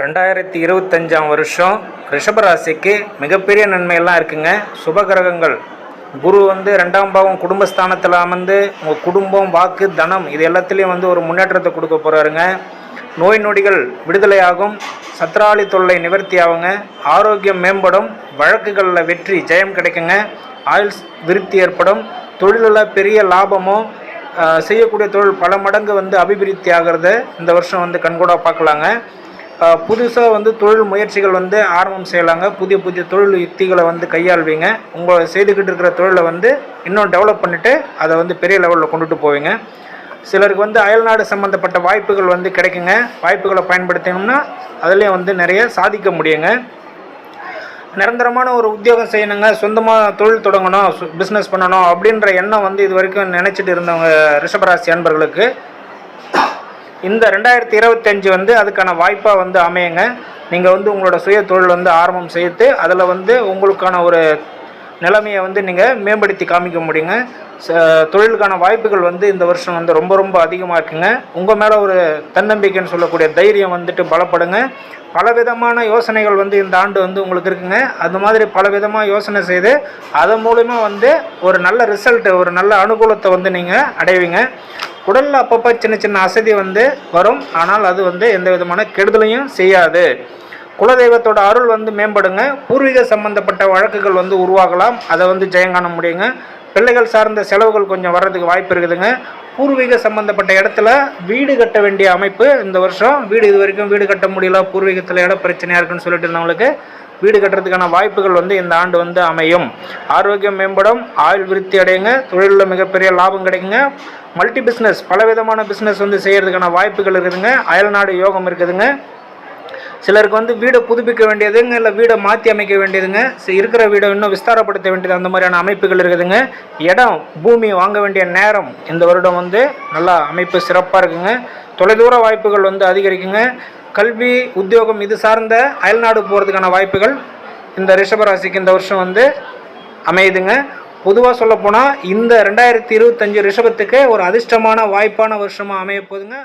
ரெண்டாயிரத்தி இருபத்தஞ்சாம் வருஷம் ரிஷபராசிக்கு மிகப்பெரிய நன்மையெல்லாம் இருக்குங்க. சுபகிரகங்கள். குரு வந்து ரெண்டாம் பாவம் குடும்பஸ்தானத்தில் அமர்ந்து உங்கள் குடும்பம் வாக்கு தனம் இது எல்லாத்துலேயும் வந்து ஒரு முன்னேற்றத்தை கொடுக்க போகிறாருங்க நோய் நொடிகள் விடுதலையாகும். சத்ராலி தொல்லை நிவர்த்தி ஆகுங்க. ஆரோக்கியம் மேம்படும். வழக்குகளில் வெற்றி ஜெயம் கிடைக்குங்க. ஆயுள் விருத்தி ஏற்படும். தொழிலில் பெரிய லாபமும் செய்யக்கூடிய தொழில் பல மடங்கு வந்து அபிவிருத்தி ஆகிறத. இந்த வருஷம் வந்து கண்கூடாக பார்க்கலாங்க. புதுசாக வந்து தொழில் முயற்சிகள் வந்து ஆரம்பம் செய்யலாங்க. புதிய புதிய தொழில் யுக்திகளை வந்து கையாள்வீங்க. உங்களை செய்துக்கிட்டு இருக்கிற தொழிலை வந்து இன்னும் டெவலப் பண்ணிவிட்டு அதை வந்து பெரிய லெவலில் கொண்டுட்டு போவீங்க. சிலருக்கு வந்து அயல்நாடு சம்மந்தப்பட்ட வாய்ப்புகள் வந்து கிடைக்குங்க. வாய்ப்புகளை பயன்படுத்தினோம்னா அதுலேயும் வந்து நிறைய சாதிக்க முடியுங்க. நிரந்தரமான ஒரு உத்தியோகம் செய்யணுங்க. சொந்தமாக தொழில் தொடங்கணும் பிஸ்னஸ் பண்ணணும் அப்படின்ற எண்ணம் வந்து இது வரைக்கும் நினச்சிட்டு இருந்தவங்க ரிஷபராசி அன்பர்களுக்கு. இந்த ரெண்டாயிரத்தி இருபத்தஞ்சு வந்து அதுக்கான வாய்ப்பாக வந்து அமையுங்க. நீங்கள் வந்து உங்களோட சுய தொழில் வந்து ஆரம்பம் செய்து அதில் வந்து உங்களுக்கான ஒரு நிலைமையை வந்து நீங்கள் மேம்படுத்தி காமிக்க முடியுங்க. ச- தொழிலுக்கான வாய்ப்புகள் வந்து இந்த வருஷம் வந்து ரொம்ப ரொம்ப அதிகமாக இருக்குங்க. உங்கள் மேலே ஒரு தன்னம்பிக்கைன்னு சொல்லக்கூடிய தைரியம் வந்துட்டு பலப்படுங்க. பலவிதமான யோசனைகள் வந்து இந்த ஆண்டு வந்து உங்களுக்கு இருக்குங்க. அது மாதிரி பலவிதமாக யோசனை செய்து அதன் மூலிமா வந்து ஒரு நல்ல ரிசல்ட் ஒரு நல்ல அனுகூலத்தை வந்து நீங்கள் அடைவீங்க. உடலில் அப்பப்போ சின்ன சின்ன அசதி வந்து வரும். ஆனால் அது வந்து எந்த விதமான கெடுதலையும் செய்யாது. குலதெய்வத்தோட அருள் வந்து மேம்படுங்க. பூர்வீக சம்பந்தப்பட்ட வழக்குகள் வந்து உருவாகலாம். அதை வந்து ஜெயங்காண முடியுங்க. பிள்ளைகள் சார்ந்த செலவுகள் கொஞ்சம் வர்றதுக்கு வாய்ப்பு இருக்குதுங்க. பூர்வீக சம்பந்தப்பட்ட இடத்துல வீடு கட்ட வேண்டிய அமைப்பு இந்த வருஷம். வீடு இது வரைக்கும் வீடு கட்ட முடியல. பூர்வீகத்தில் இட பிரச்சனையாக இருக்குன்னு சொல்லிட்டு இருந்தவங்களுக்கு வீடு கட்டுறதுக்கான வாய்ப்புகள் வந்து இந்த ஆண்டு வந்து அமையும். ஆரோக்கியம் மேம்படும் ஆயுள் விருத்தி அடையுங்க தொழிலில் மிகப்பெரிய லாபம் கிடைக்குங்க. மல்டி பிஸ்னஸ் பலவிதமான பிஸ்னஸ் வந்து செய்கிறதுக்கான வாய்ப்புகள் இருக்குதுங்க. அயல்நாடு யோகம் இருக்குதுங்க. சிலருக்கு வந்து வீடை புதுப்பிக்க வேண்டியதுங்க இல்லை வீடை மாற்றி அமைக்க வேண்டியதுங்க. இருக்கிற வீடை இன்னும் விஸ்தாரப்படுத்த வேண்டியது அந்த மாதிரியான அமைப்புகள் இருக்குதுங்க. இடம் பூமி வாங்க வேண்டிய நேரம் இந்த வருடம் வந்து நல்லா அமைப்பு சிறப்பாக இருக்குங்க. தொலைதூர வாய்ப்புகள் வந்து அதிகரிக்குங்க. கல்வி உத்தியோகம் இது சார்ந்த அயல்நாடு போகிறதுக்கான வாய்ப்புகள் இந்த ரிஷபராசிக்கு இந்த வருஷம் வந்து அமையுதுங்க. பொதுவாக சொல்லப்போனால் இந்த ரெண்டாயிரத்தி இருபத்தஞ்சு ரிஷபத்துக்கு ஒரு அதிர்ஷ்டமான வாய்ப்பான வருஷமாக அமைய போகுதுங்க.